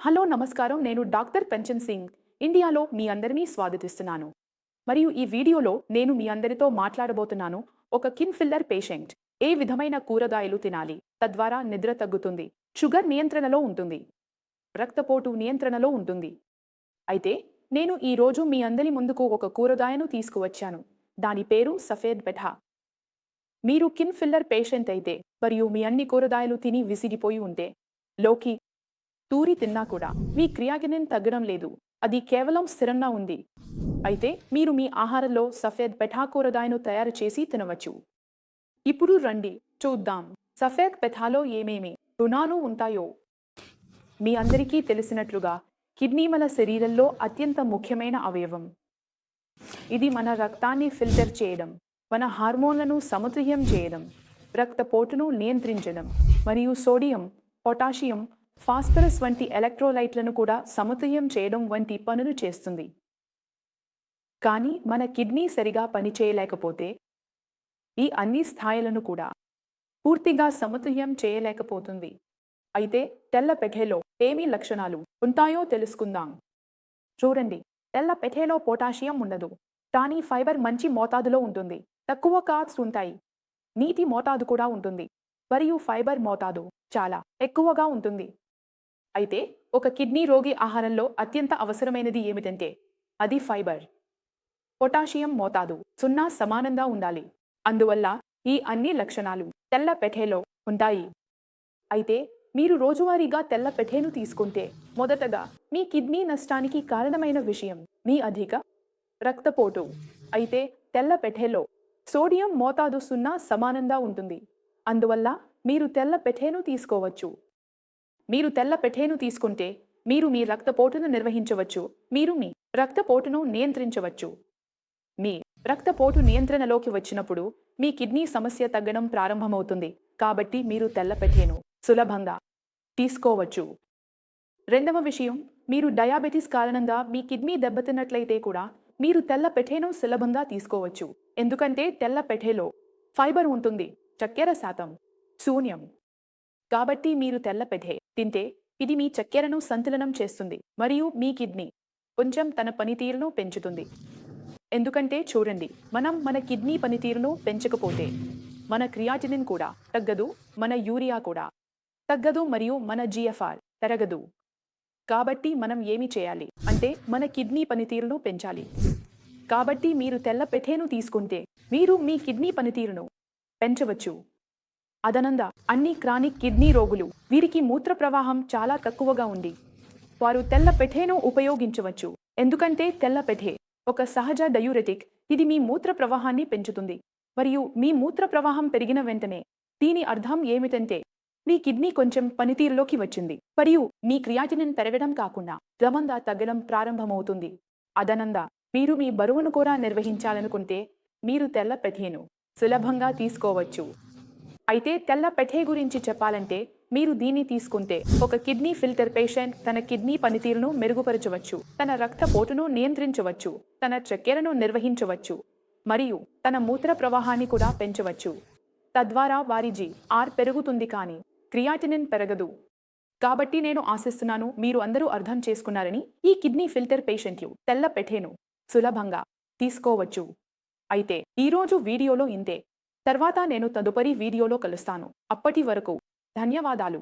Hello నమస్కారం. నేను doctor పెంచన్ Singh. ఇండియాలో మీ అందరినీ స్వాగతిస్తున్నాను. మరియు ఈ వీడియోలో నేను మీ అందరితో మాట్లాడబోతున్నాను ఒక కిన్ ఫిల్లర్ పేషెంట్. ఏ విధమైన కూరగాయలు తినాలి? తద్వారా నిద్ర తగ్గుతుంది షుగర్ నియంత్రణలో ఉంటుంది రక్తపోటు నియంత్రణలో ఉంటుంది. అయితే నేను ఈ రోజు మీ అందరి ముందుకు ఒక కూరగాయను తీసుకువచ్చాను. దాని పేరు సఫేద్ బెఠా. మీరు కిన్ ఫిల్లర్ పేషెంట్ అయితే మరియు మీ అన్ని కూరగాయలు తిని విసిగిపోయి ఉంటే లోకి తూరి తిన్నా కూడా మీ క్రియాకినిన్ తగ్గడం లేదు. అది కేవలం స్థిరంగా ఉంది. అయితే మీరు మీ ఆహారంలో సఫేద్ పెఠా కూరగాయను తయారు చేసి తినవచ్చు. ఇప్పుడు రండి చూద్దాం. సఫేద్ పెథాలో ఏమేమి రుణాలు ఉంటాయో? మీ అందరికీ తెలిసినట్లుగా కిడ్నీ మన శరీరంలో అత్యంత ముఖ్యమైన అవయవం. ఇది మన రక్తాన్ని ఫిల్టర్ చేయడం మన హార్మోన్లను సమతుల్యం చేయడం రక్తపోటును నియంత్రించడం మరియు సోడియం పొటాషియం ఫాస్ఫరస్ వంటి ఎలక్ట్రోలైట్లను కూడా సమతుల్యం చేయడం వంటి పనులు చేస్తుంది. కానీ మన కిడ్నీ సరిగా పనిచేయలేకపోతే ఈ అన్ని స్థాయిలను కూడా పూర్తిగా సమతుల్యం చేయలేకపోతుంది. అయితే తెల్ల పెఠేలో ఏమి లక్షణాలు ఉంటాయో తెలుసుకుందాం. చూడండి తెల్ల పెఠేలో పొటాషియం ఉండదు. కానీ ఫైబర్ మంచి మోతాదులో ఉంటుంది. తక్కువ కార్బ్స్ ఉంటాయి. నీటి మోతాదు కూడా ఉంటుంది. మరియు ఫైబర్ మోతాదు చాలా ఎక్కువగా ఉంటుంది. అయితే ఒక కిడ్నీ రోగి ఆహారంలో అత్యంత అవసరమైనది ఏమిటంటే అది ఫైబర్. పొటాషియం మోతాదు. సున్నా సమానంగా ఉండాలి. అందువల్ల ఈ అన్ని లక్షణాలు తెల్ల పెఠేలో ఉంటాయి. అయితే మీరు రోజువారీగా తెల్ల పెఠేను తీసుకుంటే మొదటగా మీ కిడ్నీ నష్టానికి కారణమైన విషయం మీ అధిక రక్తపోటు. అయితే తెల్ల పెఠేలో సోడియం మోతాదు సున్నా సమానంగా ఉంటుంది. అందువల్ల మీరు తెల్ల పెఠేను తీసుకోవచ్చు. మీరు తెల్ల పెఠేను తీసుకుంటే మీరు మీ రక్తపోటును నిర్వహించవచ్చు. మీరు మీ రక్తపోటును నియంత్రించవచ్చు. మీ రక్తపోటు నియంత్రణలోకి వచ్చినప్పుడు మీ కిడ్నీ సమస్య తగ్గడం ప్రారంభమవుతుంది. కాబట్టి మీరు తెల్ల పెఠేను సులభంగా తీసుకోవచ్చు. రెండవ విషయం మీరు డయాబెటీస్ కారణంగా మీ కిడ్నీ దెబ్బతిన్నట్లయితే కూడా మీరు తెల్ల పెఠేను సులభంగా తీసుకోవచ్చు. ఎందుకంటే తెల్ల పెఠేలో ఫైబర్ ఉంటుంది. చక్కెర శాతం శూన్యం. కాబట్టి మీరు తెల్ల పెఠే తింటే ఇది మీ చక్కెరను సంతులనం చేస్తుంది మరియు మీ కిడ్నీ కొంచెం తన పనితీరును పెంచుతుంది. ఎందుకంటే చూడండి మనం మన కిడ్నీ పనితీరును పెంచకపోతే మన క్రియాటినిన్ కూడా తగ్గదు మన యూరియా కూడా తగ్గదు మరియు మన జిఎఫ్ఆర్ తరగదు కాబట్టి మనం ఏమి చేయాలి? అంటే మన కిడ్నీ పనితీరును పెంచాలి. కాబట్టి మీరు తెల్ల పెఠేను తీసుకుంటే మీరు మీ కిడ్నీ పనితీరును పెంచవచ్చు. అదనంద అన్ని క్రానిక్ కిడ్నీ రోగులు వీరికి మూత్ర ప్రవాహం చాలా తక్కువగా ఉంది. వారు తెల్ల పెఠేను ఉపయోగించవచ్చు. ఎందుకంటే తెల్ల పెఠే ఒక సహజ డయూరెటిక్ ఇది మీ మూత్ర ప్రవాహాన్ని పెంచుతుంది. మరియు మీ మూత్ర ప్రవాహం పెరిగిన వెంటనే దీని అర్థం ఏమిటంటే మీ కిడ్నీ కొంచెం పనితీరులోకి వచ్చింది. మరియు మీ క్రియాటినిన్ పెరగడం కాకుండా క్రమంగా తగ్గడం ప్రారంభమవుతుంది. అదనంగా మీరు మీ బరువును కూడా నిర్వహించాలనుకుంటే మీరు తెల్ల పెథేను సులభంగా తీసుకోవచ్చు. అయితే తెల్ల పెఠే గురించి చెప్పాలంటే మీరు దీన్ని తీసుకుంటే ఒక కిడ్నీ ఫిల్టర్ పేషెంట్ తన కిడ్నీ పనితీరును మెరుగుపరచవచ్చు తన రక్తపోటును నియంత్రించవచ్చు తన చక్కెరను నిర్వహించవచ్చు మరియు తన మూత్ర ప్రవాహాన్ని కూడా పెంచవచ్చు. తద్వారా వారి జీ ఆర్ పెరుగుతుంది కానీ క్రియాటినిన్ పెరగదు. కాబట్టి నేను ఆశిస్తున్నాను మీరు అందరూ అర్థం చేసుకున్నారని ఈ కిడ్నీ ఫిల్టర్ పేషెంట్లు తెల్ల పెఠేను సులభంగా తీసుకోవచ్చు. అయితే ఈరోజు వీడియోలో ఇంతే. తర్వాత నేను తదుపరి వీడియోలో కలుస్తాను. అప్పటి వరకు ధన్యవాదాలు.